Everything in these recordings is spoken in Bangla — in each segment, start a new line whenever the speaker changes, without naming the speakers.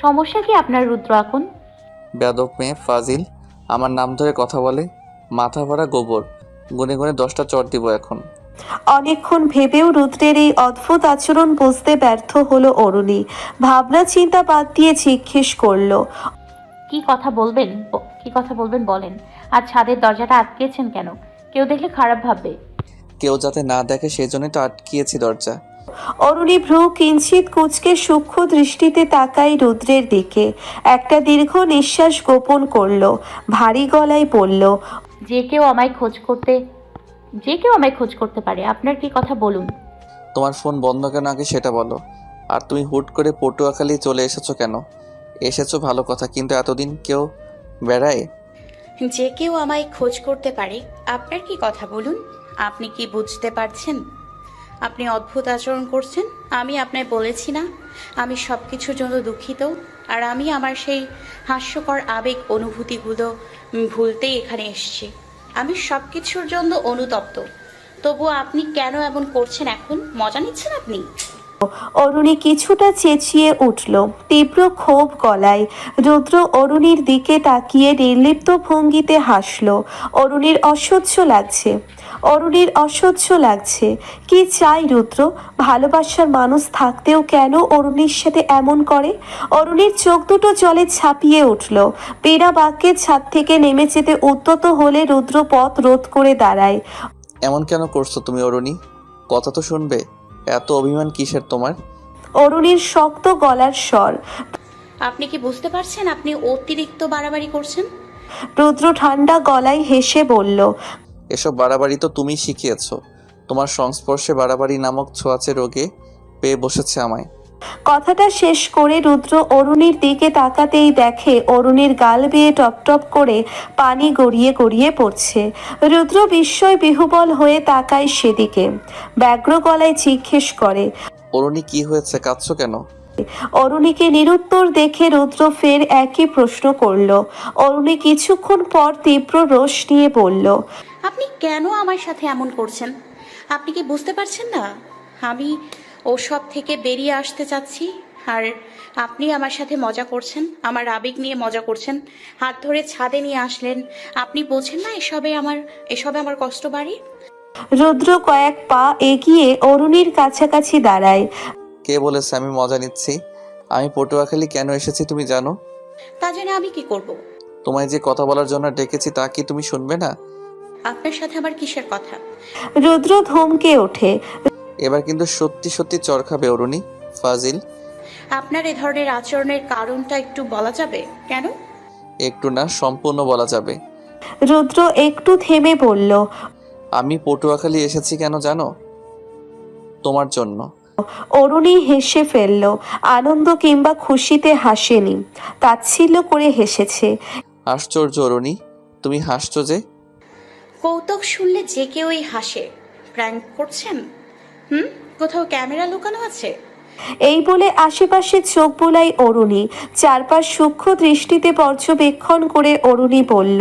সমস্যা কি আপনার রুদ্র এখন
বেদব মেয়ে ফাজিল। আমার নাম ধরে কথা বলে মাথা ভরা গোবর। গুনে গুনে দশটা চট দিব এখন।
অনেকক্ষণ ভেবেও রুদ্রের এই অদ্ভুত আচরণ বুঝতে ব্যর্থ হলো অরুণী। ভাবনা চিন্তা বাদ দিয়ে জিজ্ঞেস করল
কি কথা বলবেন? ব- কি কথা বলবেন বলেন। আর ছাদের দরজাটা আটকেছেন কেন? কেউ দেখলে খারাপ ভাববে।
কেউ যাতে না দেখে সেই জন্যই তো আটকিয়েছি দরজা।
অরুণী ভ্রু কিঞ্চিত কুচকে সূক্ষ্ম দৃষ্টিতে তাকাই রুদ্রের দিকে। একটা দীর্ঘ নিঃশ্বাস গোপন করল ভারী গলায় বলল
যে কেউ আমায় খোঁজ করতে যে কেউ আমায় খোঁজ করতে পারে আপনার কি কথা বলুন?
তোমার ফোন বন্ধ কেন আগে সেটা বলো। আর তুমি হুট করে পটুয়াখালী চলে এসেছ কেন? এসেছ ভালো কথা কিন্তু এতদিন কেউ বেড়ায়?
যে কেউ আমায় খোঁজ করতে পারে আপনার কি কথা বলুন? আপনি কি বুঝতে পারছেন? আপনি অদ্ভুত আচরণ করছেন, আমি আপনায় বলেছি না। আমি সব কিছুর জন্য দুঃখিত, আর আমি আমার সেই হাস্যকর আবেগ অনুভূতিগুলো ভুলতেই এখানে এসেছি। আমি সব কিছুর জন্য অনুতপ্ত। তবুও আপনি কেন এমন করছেন এখন? মজা নিচ্ছেন আপনি?
অরুণী কিছুটা চেঁচিয়ে উঠল, তীব্র ক্ষোভ গলায়। রুদ্র অরুণীর দিকে তাকিয়ে নির্লিপ্ত ভঙ্গিতে হাসল, অরুণীর অসহ্য লাগছে, অরুণীর অসহ্য লাগছে। কি চাই রুদ্র? ভালোবাসার মানুষ থাকতেও কেন অরুণীর সাথে এমন করে? অরুণীর চোখ দুটো জলে ছাপিয়ে উঠল পেরা বাক্যের ছাদ থেকে নেমে যেতে উদ্যত হলে রুদ্র পথ রোধ করে দাঁড়ায়।
এমন কেন করছ তুমি অরুণী? কথা তো শুনবে। এত অভিমান কিসের তোমার?
অরুণীর শক্ত গলার স্বর।
আপনি কি বুঝতে পারছেন আপনি অতিরিক্ত বাড়াবাড়ি করছেন?
রুদ্র ঠান্ডা গলায় হেসে বলল
এসব বাড়াবাড়ি তো তুমি শিখিয়েছো। তোমার সংস্পর্শে বাড়াবাড়ি নামক ছোঁয়াচে রোগে পেয়ে বসেছে আমায়।
কথাটা শেষ করে রুদ্র অরুণীর দিকে তাকাতেই দেখে অরুণীর গাল বেয়ে টপ টপ করে পানি গড়িয়ে গড়িয়ে পড়ছে। রুদ্র বিস্ময় বিহুবল হয়ে তাকায় সেদিকে। ব্যগ্র গলায় জিজ্ঞেস করে
অরুণী কি হয়েছে? কাঁদছো কেন?
অরুণীকে নিরুত্তর দেখে রুদ্র ফের একই প্রশ্ন করল। অরুণী কিছুক্ষণ পর তীব্র রোষ নিয়ে বলল
আপনি কেন আমার সাথে এমন করছেন? আপনি কি বুঝতে পারছেন না? আমি ওসব থেকে বেরিয়ে আসতে চাচ্ছি। আর আপনি আমার সাথে মজা করছেন আমার আবেগ নিয়ে মজা করছেন হাত ধরে ছাদে নিয়ে আসলেন। আপনি বোঝেন না এসবে আমার এসবে আমার কষ্ট বাড়ে?
রুদ্র কয়েক পা এগিয়ে অরুণীর কাছাকাছি দাঁড়ায়।
কে বলেছে আমি মজা নিচ্ছি? আমি পটুয়াখালী কেন এসেছি তুমি জানো?
তা জেনে আমি কি করব।
তোমায় যে কথা বলার জন্য ডেকেছি তা কি তুমি শুনবে না?
আপনার সাথে আমার কিসের কথা?
রুদ্র ধমকে ওঠে।
এবার কিন্তু সত্যি সত্যি চর খাবে অরুণী ফাজিল।
আপনার এ ধরনের আচরণের কারণটা একটু বলা যাবে? কেন?
একটু না সম্পূর্ণ বলা যাবে।
রুদ্র একটু থেমে বলল
আমি পটুয়াখালী এসেছি কেন জানো? তোমার জন্য।
অরুণী হেসে ফেলল আনন্দ কিংবা খুশিতে হাসেনি। তাচ্ছিল্য করে হেসেছে।
আশ্চর্য অরুণী তুমি হাসছো যে?
কৌতুক শুনলে যে কেউই হাসে। প্র্যাঙ্ক করছেন? হুম? কোথাও ক্যামেরা লুকানো আছে?
এই বলে আশেপাশে চোখ বোলাই অরুণী। চারপাশ সূক্ষ্ম দৃষ্টিতে পর্যবেক্ষণ করে অরুণী বলল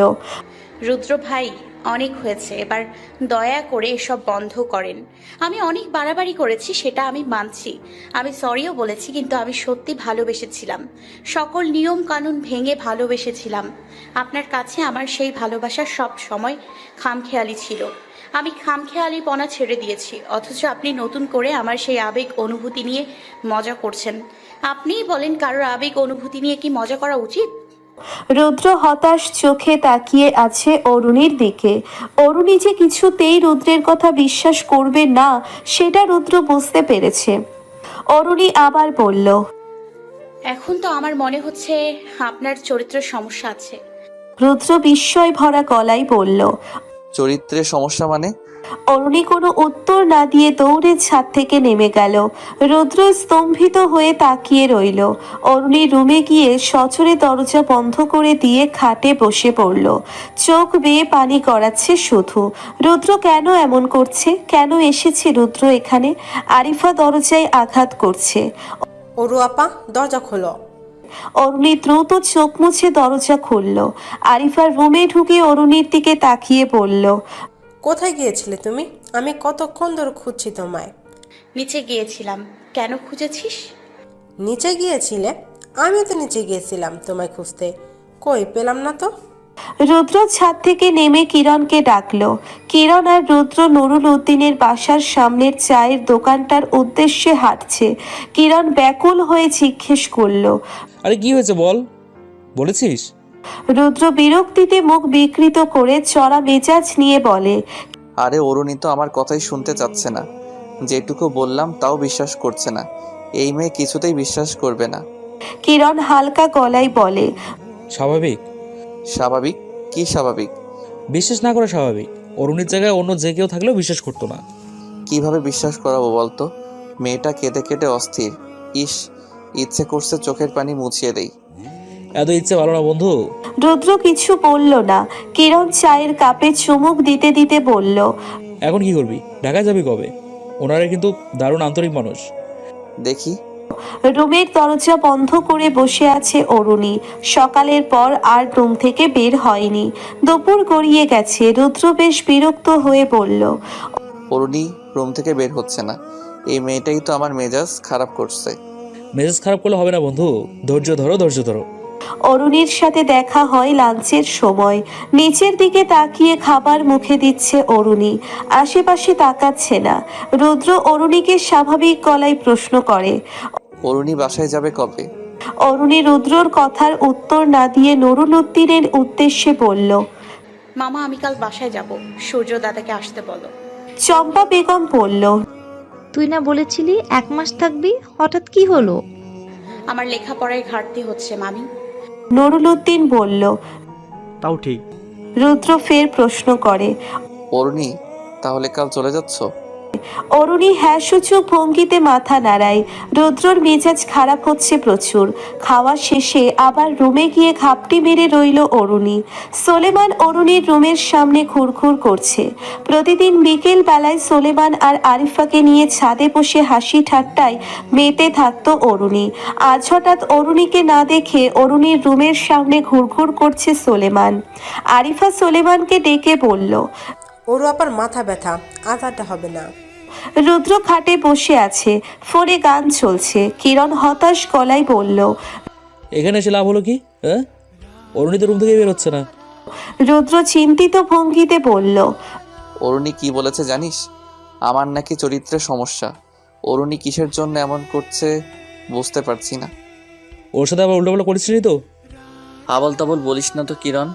রুদ্র ভাই অনেক হয়েছে। এবার দয়া করে এসব বন্ধ করেন। আমি অনেক বাড়াবাড়ি করেছি, সেটা আমি মানছি। আমি সরিও বলেছি, কিন্তু আমি সত্যি ভালোবেসেছিলাম। সকল নিয়ম কানুন ভেঙে ভালোবেসেছিলাম। আপনার কাছে আমার সেই ভালোবাসা সব সময় খামখেয়ালি ছিল। আমি খামখেয়ালি পনা ছেড়ে দিয়েছি, অথচ আপনি নতুন করে আমার সেই আবেগ অনুভূতি নিয়ে মজা করছেন। আপনিই বলেন কারোর আবেগ অনুভূতি নিয়ে কি মজা করা উচিত?
রুদ্র হতাশ চোখে তাকিয়ে আছে অরুণীর দিকে। অরুণী যে কিছুতেই রুদ্রের কথা বিশ্বাস করবে না সেটা রুদ্র বুঝতে পেরেছে। অরুণী আবার বলল
এখন তো আমার মনে হচ্ছে আপনার চরিত্রের সমস্যা আছে।
রুদ্র বিস্ময় ভরা গলায় বলল
চরিত্রের সমস্যা মানে?
অরুণী কোনো উত্তর না দিয়ে দৌড়ে ছাদ থেকে নেমে গেল। রুদ্র স্তম্ভিত হয়ে তাকিয়ে রইল। অরুণী রুমে গিয়ে সচরে দরজা বন্ধ করে দিয়ে খাটে বসে পড়ল। চোখ বেয়ে পানি গড়াচ্ছে শুধু। রুদ্র কেন এমন করছে? কেন এসেছে রুদ্র এখানে? আরিফা দরজায় আঘাত করছে।
অরু আপা দরজা খোলো।
অরুণী দ্রুত চোখ মুছে দরজা খুলল। আরিফার রুমে ঢুকে অরুণীর দিকে তাকিয়ে বলল
কোথায় গিয়েছিলে তুমি? আমি কতক্ষণ ধরে খুঁজছি তোমায়।
নিচে গিয়েছিলাম। কেন খুঁজেছিস?
নিচে গিয়েছিলে? আমিও তো নিচে গিয়েছিলাম তোমায় খুঁজতে। কই পেলাম না তো?
রুদ্র ছাদ থেকে নেমে কিরণকে ডাকলো। কিরণ আর রুদ্র নুরুল উদ্দিনের বাসার সামনের চায়ের দোকানটার উদ্দেশ্যে হাঁটছে। কিরণ ব্যাকুল হয়ে জিজ্ঞেস করল
আরে কি হয়েছে বল? বলেছিস?
রুদ্র বিরক্তিতে মুখ বিকৃত করে চড়া মেজাজ নিয়ে বলে
আরে অরুণী তো আমার কথাই শুনতে চাচ্ছে না। যেটুকু বললাম তাও বিশ্বাস করছে না। এই মেয়ে কিছুতেই বিশ্বাস করবে না।
কিরণ হালকা গলায় বলে
স্বাভাবিক।
স্বাভাবিক? কি স্বাভাবিক?
বিশ্বাস না করা স্বাভাবিক। অরুণের জায়গায় অন্য যে কেউ থাকলেও বিশ্বাস করতো না।
কীভাবে বিশ্বাস করাবো বলতো? মেয়েটা কেঁদে কেটে অস্থির। ইস ইচ্ছে করছে চোখের পানি মুছিয়ে দেই।
এত ইচ্ছে ভালো না বন্ধু।
রুদ্র কিছু বলল না। কিরণ চায়ের কাপে চুমুক দিতে দিতে বলল
এখন কি করবি? ঢাকা যাবি কবে? ওনারা কিন্তু দারুণ আন্তরিক মানুষ।
দেখি।
রুমের দরজা বন্ধ করে বসে আছে অরুণী। সকালের পর আর রুম থেকে বের হয়নি। দুপুর গড়িয়ে গেছে। রুদ্র বেশ বিরক্ত হয়ে বলল
অরুণী রুম থেকে বের হচ্ছে না। এই মেয়েটাই তো আমার মেজাজ খারাপ করছে।
মেজাজ খারাপ করলে হবে না বন্ধু। ধৈর্য ধরো ধৈর্য ধরো।
অরুণীর সাথে দেখা হয় লাঞ্চের সময়। নিচের দিকে তাকিয়ে খাবার মুখে দিচ্ছে অরুণী। আশেপাশে তাকাচ্ছে না। রুদ্র অরুণীকে স্বাভাবিক গলায় প্রশ্ন করে
অরুণী বাসায় যাবে কবে?
অরুণী রুদ্রর কথার উত্তর না দিয়ে নুরুল উদ্দিনের উদ্দেশ্যে বলল
মামা আমি কাল বাসায় যাব। সূর্য দাদাকে আসতে বলো।
চম্পা বেগম বলল
তুই না বলেছিলি এক মাস থাকবি? হঠাৎ কি হলো?
আমার লেখাপড়ায় ঘাটতি হচ্ছে মামি।
নুরুল উদ্দিন বলল
তাও ঠিক।
রুদ্র ফের প্রশ্ন করে
অরুণী তাহলে কাল চলে যাচ্ছ?
অরুণী হ্যাঁ সূচক ভঙ্গিতে মাথা নাড়ায়। রুদ্রর মেজাজ খারাপ হচ্ছে প্রচুর। খাওয়া শেষে আবার রুমে গিয়ে ঘাপটি মেরে রইল অরুণী। সোলেমান অরুণীর রুমের সামনে ঘুরঘুর করছে। প্রতিদিন বিকেল বেলায় সোলেমান আর আরিফাকে নিয়ে ছাদে বসে হাসি ঠাট্টায় মেতে থাকতো অরুণী। আজ হঠাৎ অরুণীকে না দেখে অরুণীর রুমের সামনে ঘুরঘুর করছে সোলেমান। আরিফা সোলেমানকে ডেকে বলল
ওরও আবার মাথা ব্যথা, আধারটা হবে না।
রুদ্র খাটে বসে আছে ফোনে গান চলছে। কিরণ হতাশ গলায় বলল
এখানে এসে লাভ হলো কি? হ্যাঁ? অরুণী তো রুম থেকে বেরোচ্ছে না।
রুদ্র চিন্তিত ভঙ্গিতে বলল
অরুণী কি বলেছে জানিস? আমার নাকি চরিত্রের সমস্যা। অরুণী কিসের জন্য এমন করছে বুঝতে পারছি না।
ওর সাথে আবার উল্টোপাল্টা করেছিলি তো?
আবল তাবল বলিস না তো কিরণ।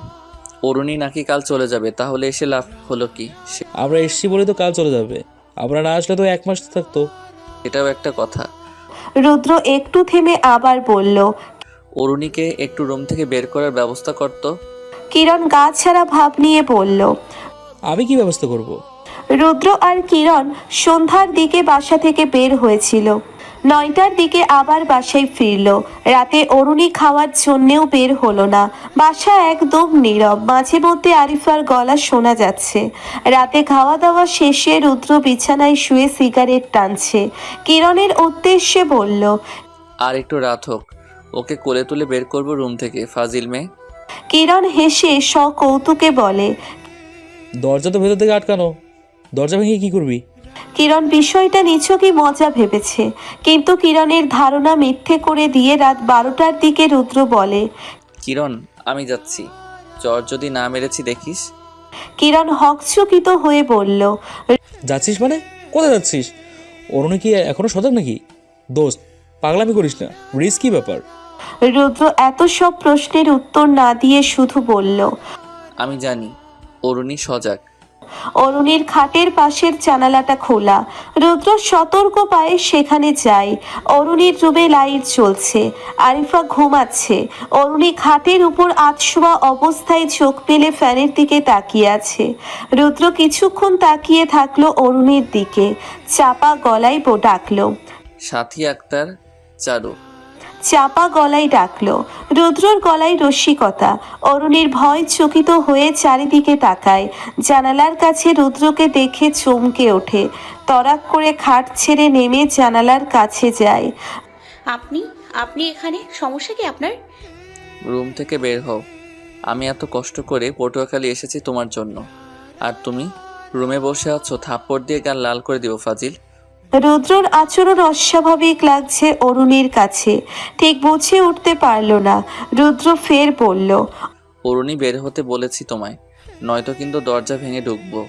অরুণী নাকি কাল চলে যাবে তাহলে এসে লাভ হলো কি? সে-
আমরা এসছি বলে তো কাল চলে যাবে। আমরা না আসলে তো এক মাস থাকতো।
এটাও একটা কথা।
রুদ্র একটু থেমে আবার বলল
অরুণীকে একটু রুম থেকে বের করার ব্যবস্থা করতো?
কিরণ গা ছাড়া ভাব নিয়ে বলল
আমি কি ব্যবস্থা করব।
রুদ্র আর কিরণ সন্ধ্যার দিকে বাসা থেকে বের হয়েছিল। নয়টার দিকে আবার বাসায় ফিরল। রাতে অরুণী খাওয়ার জন্যেও বের হলো না। বাসা একদম নীরব। মাঝে মধ্যে আরিফার গলা শোনা যাচ্ছে। রাতে খাওয়া দাওয়া শেষে রুদ্র বিছানায় শুয়ে সিগারেট টানছে। কিরণের উদ্দেশ্যে বলল
আর একটু রাত হোক। ওকে কোলে তুলে বের করব রুম থেকে ফাজিল মেয়ে?
কিরণ হেসে সকৌতুকে বলে
দরজা তো ভেতর থেকে আটকানো। দরজা ভেঙে কি করবি?
কিরণ বিষয়টা নিছকই মজা ভেবেছে। কিন্তু কিরণের ধারণা মিথ্যে করে দিয়ে রাত বারোটার দিকে রুদ্র বলে
কিরণ আমি যাচ্ছি। জ্বর যদি না মেরেছি দেখিস।
কিরণ হকচকিত হয়ে বলল
যাচ্ছিস মানে? কোথায় যাচ্ছিস? অরুণী কি এখনও সজাগ নাকি? দোস্ত পাগলামি করিস না রিস্কি ব্যাপার।
রুদ্র এত সব প্রশ্নের উত্তর না দিয়ে শুধু বলল
আমি জানি অরুণী সজাগ।
অরুণীর খাটের পাশের জানালাটা খোলা। রুদ্র সতর্ক পায়ে সেখানে যায়। অরুণীর রুমে লাইট জ্বলছে। আরিফা ঘুমাচ্ছে। অরুণী খাটের উপর আতশোয়া অবস্থায় চোখ পেলে ফ্যানের দিকে তাকিয়ে আছে। রুদ্র কিছুক্ষণ তাকিয়ে থাকল অরুণীর দিকে। চাপা গলায় ডাকলো,
সাথী আক্তার, চারু।
চাপা গলায় ডাকলো। রুদ্রর গলায় রসিকতা। অরুণীর ভয় চকিত হয়ে চারিদিকে তাকায়। জানালার কাছে রুদ্রকে দেখে চমকে ওঠে। তরাক করে খাট ছেড়ে নেমে জানালার কাছে যায়।
আপনি আপনি এখানে? সমস্যা কি আপনার?
রুম থেকে বের হও। আমি এত কষ্ট করে পটুয়াখালী এসেছি তোমার জন্য। আর তুমি? রুমে বসে আছো থাপ্পড় দিয়ে গাল লাল করে দিও ফাজিল।
রুদ্রর আচরণ অস্বাভাবিক লাগছে অরুণীর কাছে। ঠিক বুঝে উঠতে পারল না। রুদ্র ফের বলল
অরুণী বের হতে বলেছি তোমায়। নয়তো কিন্তু দরজা ভেঙে ঢুকবো।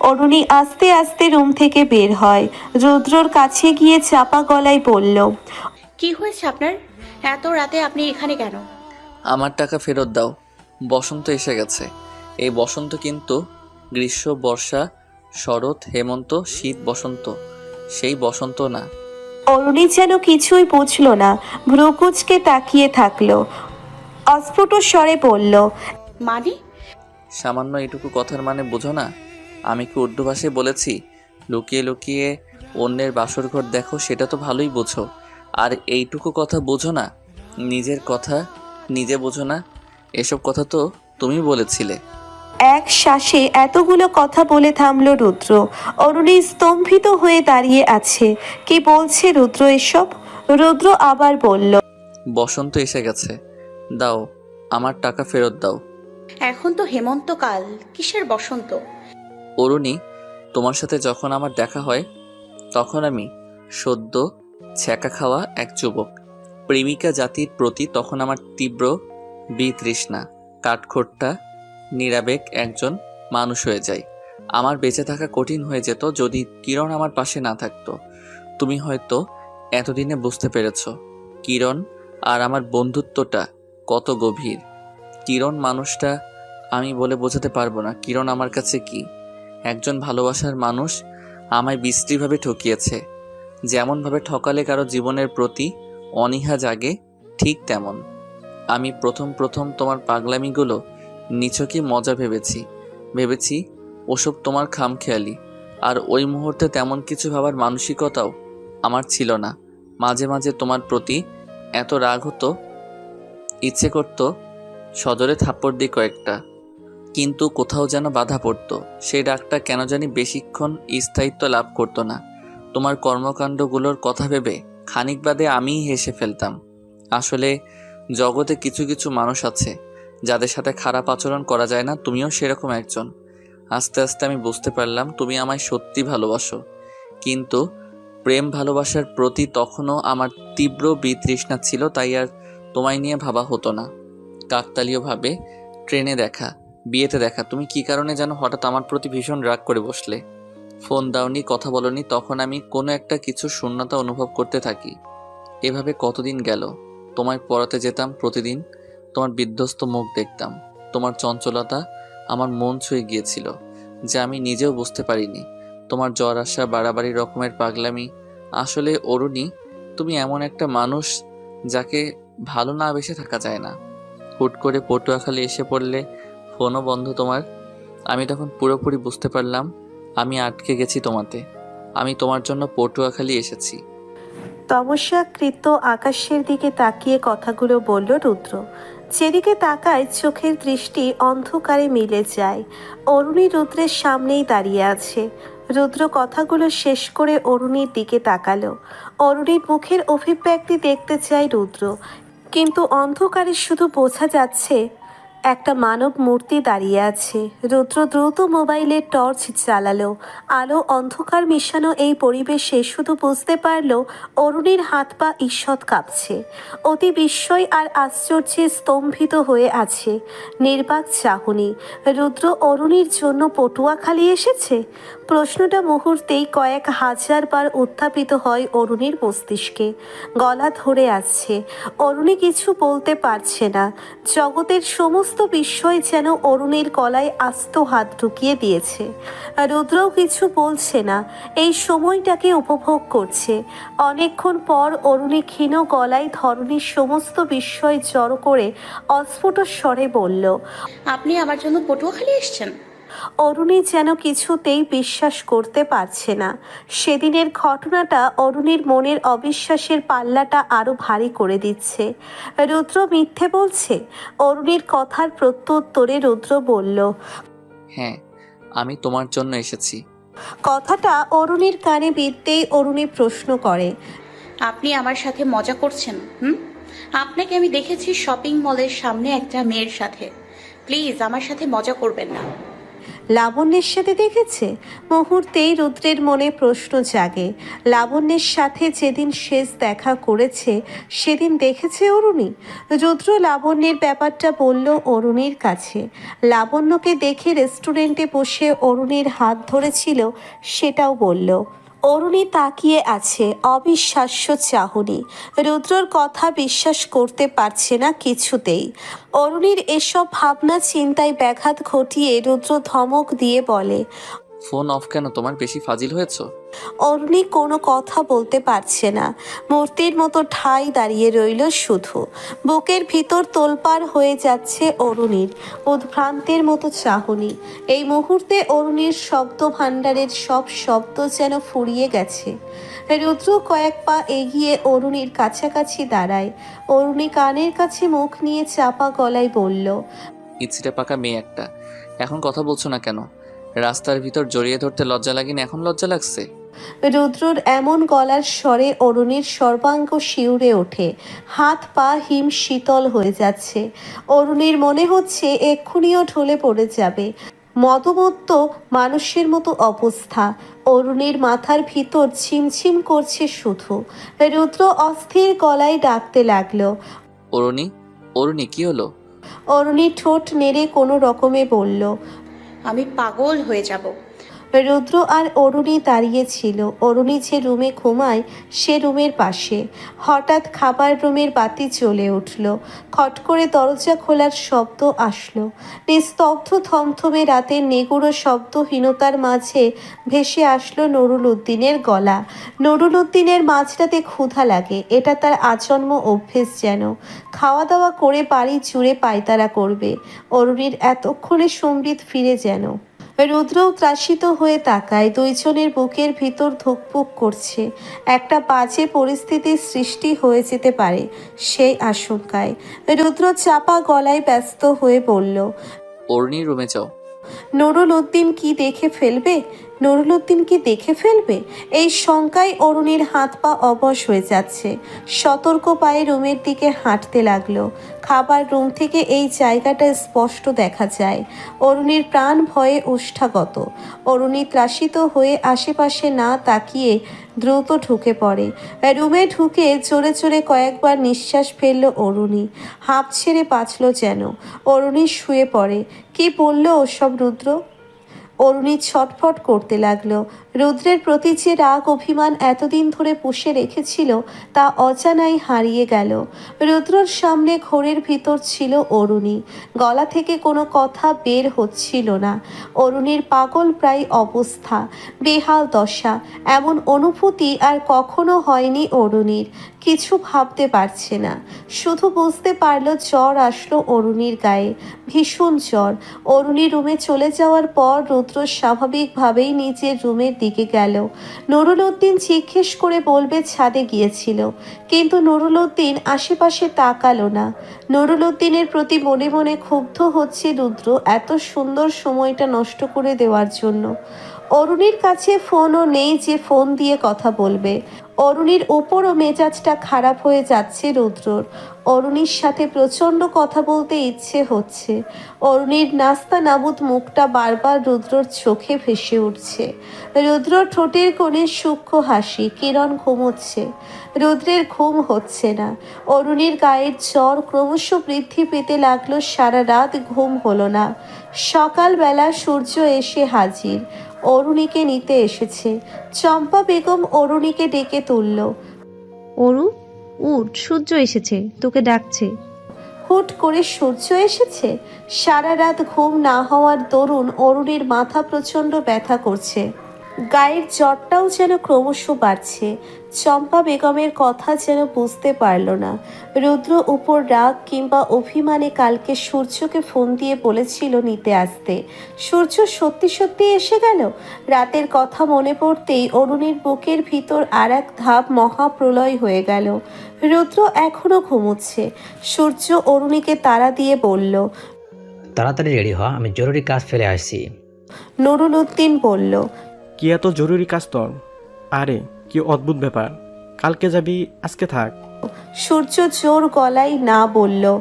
অরুণী আস্তে আস্তে রুম থেকে বের হয়। রুদ্রর কাছে গিয়ে চাপা গলায় বলল
কি হয়েছে আপনার? এত রাতে আপনি এখানে কেন?
আমার টাকা ফেরত দাও। বসন্ত এসে গেছে। এই বসন্ত কিন্তু গ্রীষ্ম বর্ষা শরৎ হেমন্ত শীত বসন্ত। সেই বসন্ত না।
অরুণী যেন কিছুই বুঝল না ভ্রুকুচকে তাকিয়ে থাকল। অস্ফুট স্বরে বলল
মানে?
সামান্য এটুকু কথার মানে বোঝো না। আমি কি উর্দু ভাষায় বলেছি? লুকিয়ে লুকিয়ে অন্যের বাসর ঘর দেখো সেটা তো ভালোই বোঝো। আর এইটুকু কথা বোঝো না। নিজের কথা নিজে বোঝো না। এসব কথা তো তুমি বলেছিলে।
এক শ্বাসে এতগুলো কথা বলে থামলো রুদ্র। অরুণী স্তম্ভিত হয়ে দাঁড়িয়ে আছে। কি বলছে রুদ্র এসব? রুদ্র আবার বলল
বসন্ত এসে গেছে। দাও আমার টাকা ফেরত দাও।
এখন তো হেমন্তকাল কিসের বসন্ত?
অরুণী তোমার সাথে যখন আমার দেখা হয় তখন আমি সদ্য ছ্যাঁকা খাওয়া এক যুবক। প্রেমিকা জাতির প্রতি তখন আমার তীব্র বিতৃষ্ণা কাঠখোট্টা নিরাবেগ একজন মানুষ হয়ে যায়। আমার বেঁচে থাকা কঠিন হয়ে যেত যদি কিরণ আমার পাশে না থাকতো। তুমি হয়তো এতদিনে বুঝতে পেরেছ, কিরণ আর আমার বন্ধুত্বটা কত গভীর। কিরণ মানুষটা আমি বলে বোঝাতে পারব না, কিরণ আমার কাছে কি? একজন ভালোবাসার মানুষ আমায় বিশ্রীভাবে ঠকিয়েছে। যেমনভাবে ঠকালে কারও জীবনের প্রতি অনীহা জাগে, ঠিক তেমন। আমি প্রথম প্রথম তোমার পাগলামিগুলো নিছকই মজা ভেবেছি। ভেবেছি, ওসব তোমার খামখেয়ালি। আর ওই মুহূর্তে তেমন কিছু ভাবার মানসিকতাও আমার ছিল না। মাঝে মাঝে তোমার প্রতি এত রাগ হতো, ইচ্ছে করতো সদরে থাপ্পড় দিই কয়েকটা। কিন্তু কোথাও যেন বাধা পড়তো। সেই ডাকটা কেন জানি বেশিক্ষণ স্থায়িত্ব লাভ করতো না। তোমার কর্মকাণ্ডগুলোর কথা ভেবে খানিক বাদে আমিই হেসে ফেলতাম। আসলে জগতে কিছু কিছু মানুষ আছে যাদের সাথে খারাপ আচরণ করা যায় না, তুমিও সেরকম একজন। আস্তে আস্তে আমি বুঝতে পারলাম তুমি আমায় সত্যি ভালোবাসো। কিন্তু প্রেম ভালোবাসার প্রতি তখনও আমার তীব্র বিতৃষ্ণা ছিল, তাই আর তোমায় নিয়ে ভাবা হতো না। কাকতালীয়ভাবে ট্রেনে দেখা, বিয়েতে দেখা, তুমি কি কারণে যেন হঠাৎ আমার প্রতি ভীষণ রাগ করে বসলে? ফোন দাওনি, কথা বলনি, তখন আমি কোনো একটা কিছু শূন্যতা অনুভব করতে থাকি। এভাবে কতদিন গেল? তোমায় পড়াতে যেতাম প্রতিদিন? তোমার বিধ্বস্ত মুখ দেখতাম। তোমার চঞ্চলতা আমার মন ছুঁয়ে গিয়েছিল, যা আমি নিজেও বুঝতে পারিনি। তোমার জ্বর আসা বাড়াবাড়ি রকমের পাগলামি। আসলে অরুণী, তুমি এমন একটা মানুষ যাকে ভালো না বেসে থাকা যায় না। হুট করে পটুয়াখালী এসে পড়লে ফোনও বন্ধ তোমার। আমি তখন পুরোপুরি বুঝতে পারলাম, আমি আটকে গেছি তোমাতে। আমি তোমার জন্য পটুয়াখালী এসেছি।
তমস্যাকৃত আকাশের দিকে তাকিয়ে কথাগুলো বলল রুদ্র। যেদিকে তাকায় চোখের দৃষ্টি অন্ধকারে মিলে যায়। অরুণী রুদ্রের সামনেই দাঁড়িয়ে আছে। রুদ্র কথাগুলো শেষ করে অরুণীর দিকে তাকালো। অরুণীর মুখের অভিব্যক্তি দেখতে চায় রুদ্র। কিন্তু অন্ধকারে শুধু বোঝা যাচ্ছে একটা মানব মূর্তি দাঁড়িয়ে আছে। রুদ্র দ্রুত মোবাইলের টর্চ চালালো। আলো অন্ধকার মিশানো এই পরিবেশে শুধু বুঝতে পারল, অরুণীর হাত পা ঈষৎ কাঁপছে। অতি বিস্ময় আর আশ্চর্যে স্তম্ভিত হয়ে আছে। নির্বাক চাহনি, রুদ্র অরুণীর জন্য পটুয়াখালী এসেছে? প্রশ্নটা মুহূর্তেই কয়েক হাজার বার উত্থাপিত হয় অরুণীর মস্তিষ্কে। গলা ধরে আসছে, অরুণী কিছু বলতে পারছে না। জগতের সমস্ত বিস্ময় যেন অরুণীর গলায় আস্ত হাত ঢুকিয়ে দিয়েছে। রুদ্রও কিছু বলছে না, এই সময়টাকে উপভোগ করছে। অনেকক্ষণ পর অরুণী ক্ষীণ গলায় ধরনীর সমস্ত বিস্ময় জড়ো করে অস্ফুট স্বরে বলল,
আপনি আমার জন্য পটুয়াখালী এসছেন?
অরুণী যেন কিছুতেই বিশ্বাস করতে পারছে না। সেদিনের ঘটনাটা অরুণীর মনের অবিশ্বাসের পাল্লাটা আরও ভারী করে দিচ্ছে। রুদ্র মিথ্যে বলছে? অরুণীর কথার প্রত্যুত্তরে রুদ্র বলল
হ্যাঁ আমি তোমার জন্য এসেছি।
কথাটা অরুণীর কানে বিদ্যেই অরুণী প্রশ্ন করে
আপনি আমার সাথে মজা করছেন হুম? আপনাকে আমি দেখেছি শপিং মলের সামনে একটা মেয়ের সাথে। প্লিজ আমার সাথে মজা করবেন না।
লাবণ্যের সাথে দেখেছে? মুহূর্তেই রুদ্রের মনে প্রশ্ন জাগে। লাবণ্যের সাথে যেদিন শেষ দেখা করেছে, সেদিন দেখেছে অরুণী? রুদ্র লাবণ্যের ব্যাপারটা বলল অরুণীর কাছে। লাবণ্যকে দেখে রেস্টুরেন্টে বসে অরুণীর হাত ধরেছিল, সেটাও বলল অরুণী তাকিয়ে আছে অবিশ্বাস্য চাহনি। রুদ্রর কথা বিশ্বাস করতে পারছে না কিছুতেই। অরুণীর এসব ভাবনা চিন্তায় ব্যাঘাত ঘটিয়ে রুদ্র ধমক দিয়ে বলে
ফোন অফ কেন? তোমার বেশি ফাজিল হয়েছ?
অরুণী কোনো কথা বলতে পারছে না। মূর্তির মতো ঠাই দাঁড়িয়ে রইল শুধু। বুকের ভিতর তোলপাড় হয়ে যাচ্ছে অরুণীর উদ্ভ্রান্তের মতো চাহনি। এই মুহূর্তে অরুণীর শব্দ ভাণ্ডারের সব শব্দ যেন ফুরিয়ে গেছে। রুদ্র কয়েক পা এগিয়ে অরুণীর কাছাকাছি দাঁড়ায়। অরুণী কানের কাছে মুখ নিয়ে চাপা গলায় বলল
ইচ্ছিটা পাকা মেয়ে একটা। এখন কথা বলছো না কেন? রাস্তার ভিতর জড়িয়ে ধরতে লজ্জা লাগেনি এখন লজ্জা লাগছে।
রুদ্রর এমন গলার স্বরে অরুণীর সর্বাঙ্গ শিউরে ওঠে। হাত পা হিম শীতল হয়ে যাচ্ছে। অরুণীর মনে হচ্ছে এক্ষুনিও ঢলে পড়ে যাবে। মদমত্ত মানুষের মতো অবস্থা। অরুণীর মাথার ভিতর ছিমছিম করছে শুধু। রুদ্র অস্থির গলায় ডাকতে লাগল
অরুণী অরুণী কি হলো?
অরুণী ঠোঁট নেড়ে কোনো রকমে বলল
আমি পাগল হয়ে যাব।
রুদ্র আর অরুণী দাঁড়িয়ে ছিল। অরুণী যে রুমে ঘুমায়, সে রুমের পাশে। হঠাৎ খাবার রুমের বাতি চলে উঠল। খট করে দরজা খোলার শব্দ আসলো। নিস্তব্ধ থমথমে রাতের নেগুড়ো শব্দহীনতার মাঝে ভেসে আসলো নুরুল উদ্দিনের গলা। নুরুল উদ্দিনের মাঝরাতে ক্ষুধা লাগে। এটা তার আজন্ম অভ্যেস যেন। খাওয়া দাওয়া করে বাড়ি জুড়ে পায়তারা করবে। অরুণীর এতক্ষণে সম্বিত ফিরে যেন। রুদ্রও ত্রাসিত হয়ে তাকায় দুইজনের বুকের ভিতর ধুকপুক করছে। একটা বাজে পরিস্থিতির সৃষ্টি হয়ে যেতে পারে সেই আশঙ্কায়। রুদ্র চাপা গলায় ব্যস্ত হয়ে বলল
অরুণী রুমে যাও।
নুরুল উদ্দিন কি দেখে ফেলবে? নুরুল উদ্দিন কি দেখে ফেলবে? এই শঙ্কায় অরুণীর হাত পা অবশ হয়ে যাচ্ছে। সতর্ক পায়ে রুমের দিকে হাঁটতে লাগল। খাবার রুম থেকে এই জায়গাটা স্পষ্ট দেখা যায়। অরুণীর প্রাণ ভয়ে উষ্ঠাগত। অরুণী ত্রাসিত হয়ে আশেপাশে না তাকিয়ে দ্রুত ঢুকে পড়ে। রুমে ঢুকে জোরে জোরে কয়েকবার নিঃশ্বাস ফেলল অরুণী। হাঁপ ছেড়ে বাঁচল যেন। অরুণী শুয়ে পড়ে। কি বলল ওসব রুদ্র? অরুণী ছটফট করতে লাগল। রুদ্রের প্রতি যে রাগ অভিমান এতদিন ধরে পুষে রেখেছিল, তা অজানাই হারিয়ে গেল। রুদ্রর সামনে ঘোরের ভিতর ছিল অরুণী। গলা থেকে কোনো কথা বের হচ্ছিল না। অরুণীর পাগল প্রায় অবস্থা, বেহাল দশা, এমন অনুভূতি আর কখনো হয়নি অরুণীর। কিছু ভাবতে পারছে না। শুধু বুঝতে পারল জ্বর আসলো অরুণীর গায়ে। ভীষণ জ্বর। অরুণী রুমে চলে যাওয়ার পর রুদ্র স্বাভাবিকভাবেই নিজের রুমের দিকে গেল। নুরুল উদ্দিন জিজ্ঞেস করে বলবে ছাদে গিয়েছিল। কিন্তু নুরুল উদ্দিন আশেপাশে তাকালো না। নুরুল উদ্দিনের প্রতি মনে মনে ক্ষুব্ধ হচ্ছে রুদ্র এত সুন্দর সময়টা নষ্ট করে দেওয়ার জন্য। অরুণীর কাছে ফোনও নেই যে ফোন দিয়ে কথা বলবে। অরুণীর ওপরও মেজাজটা খারাপ হয়ে যাচ্ছে রুদ্রর। অরুণীর সাথে প্রচণ্ড কথা বলতে ইচ্ছে হচ্ছে। অরুণীর নাস্তা নাবুদ মুখটা বারবার রুদ্রর চোখে ভেসে উঠছে। রুদ্র ঠোঁটের কোণে সূক্ষ্ম হাসি, কিরণ ঘুমোচ্ছে। রুদ্রের ঘুম হচ্ছে না। অরুণীর গায়ের জ্বর ক্রমশ বৃদ্ধি পেতে লাগল, সারা রাত ঘুম হলো না। সকালবেলা সূর্য এসে হাজির। অরুণীকে নিতে এসেছে। চম্পা বেগম অরুণীকে ডেকে তুলল।
অরু উঠ সূর্য এসেছে তোকে ডাকছে।
হুট করে সূর্য এসেছে? সারা রাত ঘুম না হওয়ার দরুন অরুণীর মাথা প্রচণ্ড ব্যথা করছে। গায়ের জ্বরটাও যেন ক্রমশ বাড়ছে। চম্পা বেগমের কথা যেন বুঝতে পারল না। রুদ্র উপর রাগ কিংবা অভিমানে কালকে সূর্যকে ফোন দিয়ে বলেছিল নিতে আসতে। সূর্য সত্যি সত্যি এসে গেল? রাতের কথা মনে পড়তেই অরুণীর বুকের ভিতর আর এক ধাপ মহাপ্রলয় হয়ে গেল। রুদ্র এখনও ঘুমুচ্ছে। সূর্য অরুণীকে তাড়া দিয়ে বলল
তাড়াতাড়ি রেডি হ আমি জরুরি কাজ ফেলে আসছি।
নুরুল উদ্দিন বলল
কি এত জরুরি কাজ তোর? আরে, কি অদ্ভুত ব্যাপার। কালকে যাবি, আজকে থাক।
সূর্য জোর গলায় না বলল।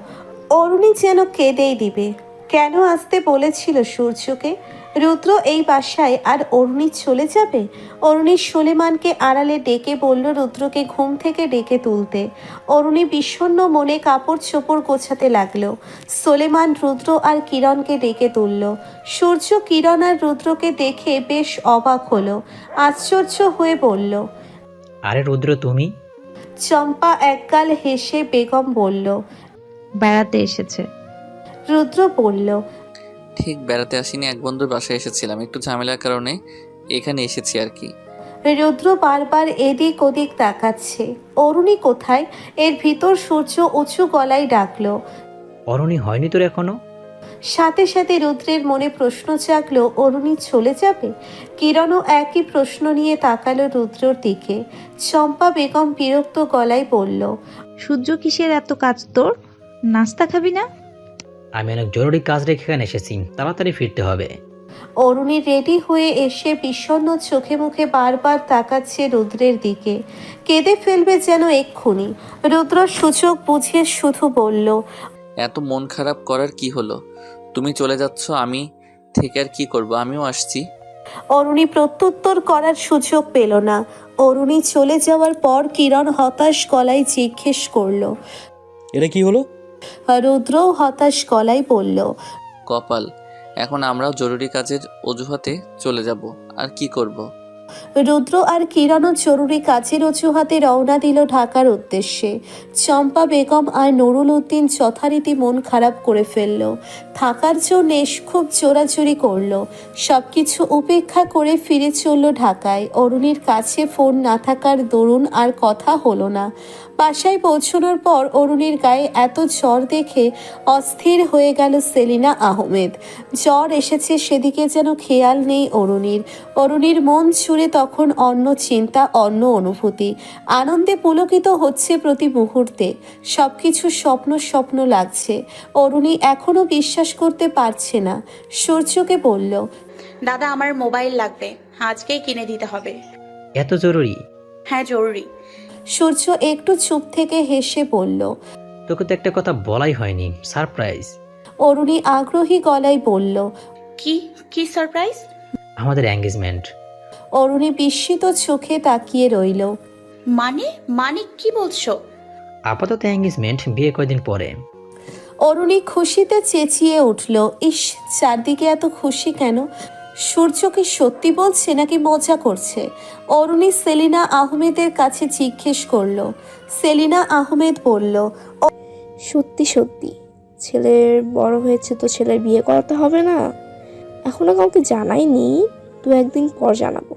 অরুণী যেন কেঁদেই দিবে। কেন আসতে বলেছিল সূর্যকে? রুদ্র এই বাসায় আর অরুণী চলে যাবে? অরুণী সোলেমানকে আড়ালে ডেকে বলল রুদ্রকে ঘুম থেকে ডেকে তুলতে। অরুণী বিষণ্ণ মনে কাপড় চোপড় গোছাতে লাগল। সোলেমান রুদ্র আর কিরণকে ডেকে তুলল। সূর্য কিরণ আর রুদ্রকে দেখে বেশ অবাক হলো। আশ্চর্য হয়ে বলল
আরে রুদ্র তুমি?
চম্পা একগাল হেসে বেগম বলল
বেড়াতে এসেছে।
রুদ্র বলল
ঠিক বেড়াতে আসিনি এক বন্ধুর বাসায় এসেছিলাম। একটু ঝামেলার কারণে এখানে এসেছি আর কি।
রুদ্র বারবার এদিক ওদিক তাকাচ্ছে। অরুণী কোথায়? এর ভিতর সূর্য উঁচু গলায় ডাকলো।
অরণি হয়নি তোর এখনও?
সাথে সাথে রুদ্রের মনে প্রশ্ন জাগলো অরুণী চলে যাবে? কিরণও একই প্রশ্ন নিয়ে তাকালো রুদ্রর দিকে। চম্পা বেগম বিরক্ত গলায় বলল
সূর্য কিসের এত কাজ তোর? নাস্তা খাবি না?
আমি অনেক জরুরি কাজ রেখে এখানে এসেছি। তাড়াতাড়ি ফিরতে হবে।
অরুণী রেডি হয়ে এসে বিষণ্ণ চোখে মুখে বারবার তাকাচ্ছে রুদ্রের দিকে। কেঁদে ফেলবে যেন এক্ষুনি। রুদ্র সূচক বুঝিয়ে শুধু বলল
এত মন খারাপ করার কি হলো? তুমি চলে যাচ্ছ আমি থেকে আর কি করব? আমিও আসছি।
অরুণী প্রত্যুত্তর করার সুযোগ পেল না। অরুণী চলে যাওয়ার পর কিরণ হতাশ গলায় জিজ্ঞেস করল
এটা কি হলো?
রুদ্রও হতাশ গলায় বলল,
কপাল, এখন আমরাও জরুরি কাজের অজুহাতে চলে যাব, আর কি করব।
রুদ্র আর কিরণও জরুরি কাজের অজুহাতে রওনা দিল ঢাকার উদ্দেশ্যে। চম্পা বেগম আর নুরুল উদ্দিন যথারীতি মন খারাপ করে ফেলল। থাকার জন্য খুব চোরাচুরি করল। সবকিছু উপেক্ষা করে ফিরে চলল ঢাকায়। অরুণীর কাছে ফোন না থাকার দরুন আর কথা হলো না। বাসায় পৌঁছানোর পর অরুণীর গায়ে এত জ্বর দেখে অস্থির হয়ে গেল সেলিনা আহমেদ। জ্বর এসেছে সেদিকে যেন খেয়াল নেই অরুণীর। অরুণীর মন ছুঁড়ে তখন অন্য চিন্তা অন্য অনুভূতি। আনন্দে পুলকিত হচ্ছে প্রতি মুহূর্তে। সবকিছু স্বপ্ন স্বপ্ন লাগছে। অরুণী এখনও বিশ্বাস করতে পারছে না। সূর্যকে বলল
দাদা আমার মোবাইল লাগবে। আজকেই কিনে দিতে হবে।
এত জরুরি?
হ্যাঁ জরুরি।
সূর্য একটু চুপ থেকে হেসে বলল
তোকে তো একটা কথা বলাই হয়নি। সারপ্রাইজ।
অরুণী আগ্রহী গলায় বলল
কি? কি সারপ্রাইজ?
আমাদের এঙ্গেজমেন্ট।
অরুণী বিস্মিত চোখে তাকিয়ে রইল।
মানে? মানে কি বলছো?
আপাতত এঙ্গেজমেন্ট বিয়ে কয়দিন পরে।
অরুণী খুশিতে চেঁচিয়ে উঠল ইস চারদিকে এত খুশি কেন? সূর্য কি সত্যি বলছে নাকি মজা করছে? অরুণী সেলিনা আহমেদের কাছে জিজ্ঞেস করল। সেলিনা আহমেদ বলল
সত্যি সত্যি। ছেলের বড় হয়েছে তো ছেলের বিয়ে করাতে হবে না। এখনও কাউকে জানাইনি? দু একদিন পর জানাব।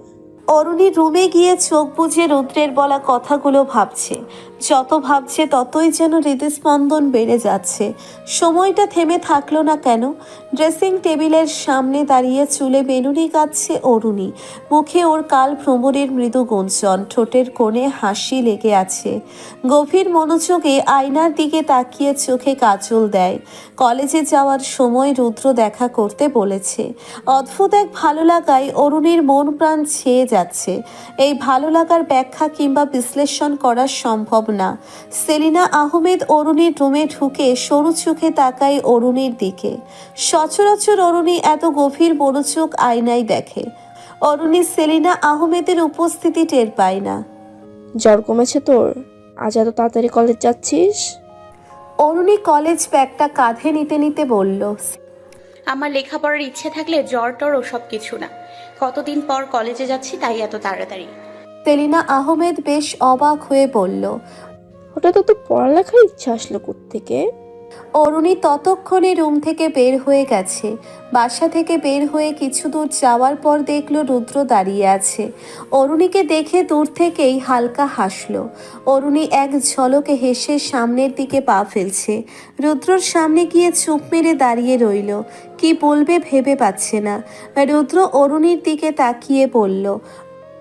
অরুণী রুমে গিয়ে চোখ বুজে রুদ্রের বলা কথাগুলো ভাবছে। যত ভাবছে ততই যেন হৃদস্পন্দন বেড়ে যাচ্ছে। সময়টা থেমে থাকল না কেন? ড্রেসিং টেবিলের সামনে দাঁড়িয়ে চুলে বেনুনি কাচ্ছে অরুণী। মুখে ওর কাল ভ্রমণের মৃদু গুঞ্জন, ঠোঁটের কোণে হাসি লেগে আছে। গভীর মনোযোগে আয়নার দিকে তাকিয়ে চোখে কাজল দেয়। কলেজে যাওয়ার সময় রুদ্র দেখা করতে বলেছে। অদ্ভুত এক ভালো লাগায় অরুণীর মন প্রাণ ছেয়ে যাচ্ছে। এই ভালো লাগার ব্যাখ্যা কিংবা বিশ্লেষণ করা সম্ভব না। সেলিনা আহমেদ অরুণীর রুমে ঢুকে সরু চোখে তাকায় অরুণীর দিকে। সচরাচর অরুণী এত গভীর বড় চোখ আয়নায় দেখে। অরুণী সেলিনা আহমেদের উপস্থিতি টের পায় না।
জ্বর কমেছে তোর? আজ এত তাড়াতাড়ি কলেজ যাচ্ছিস?
অরুণী কলেজ ব্যাগটা কাঁধে নিতে নিতে বলল
আমার লেখাপড়ার ইচ্ছে থাকলে জ্বর টর ওসব কিছু না। কতদিন পর কলেজে যাচ্ছি তাই এত তাড়াতাড়ি।
সেলিনা আহমেদ বেশ অবাক হয়ে বলল
ওটা তো তো পড়ালেখার ইচ্ছা আসলো থেকে
অরুণী ততক্ষণে রুম থেকে বের হয়ে গেছে। বাসা থেকে বের হয়ে কিছু দূর যাওয়ার পর দেখল রুদ্র দাঁড়িয়ে আছে। অরুণীকে দেখে দূর থেকেই হালকা হাসল। অরুণী এক ঝলকে হেসে সামনের দিকে পা ফেলছে। রুদ্রর সামনে গিয়ে চুপ মেরে দাঁড়িয়ে রইল। কি বলবে ভেবে পাচ্ছে না। রুদ্র অরুণীর দিকে তাকিয়ে বলল,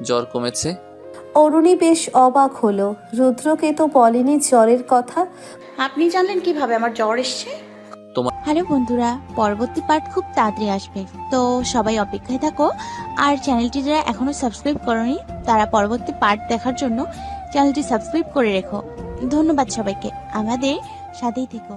জ্বর কমেছে?
অরুণী বেশ অবাক হলো। রুদ্রকে তো বলেনি জ্বরের কথা।
আপনি জানলেন কীভাবে আমার জ্বর এসছে?
হ্যালো বন্ধুরা পরবর্তী পার্ট খুব তাড়াতাড়ি আসবে। তো সবাই অপেক্ষায় থাকো। আর চ্যানেলটি যারা এখনও সাবস্ক্রাইব করনি তারা পরবর্তী পার্ট দেখার জন্য চ্যানেলটি সাবস্ক্রাইব করে রেখো। ধন্যবাদ সবাইকে। আমাদের সাথেই থেকো।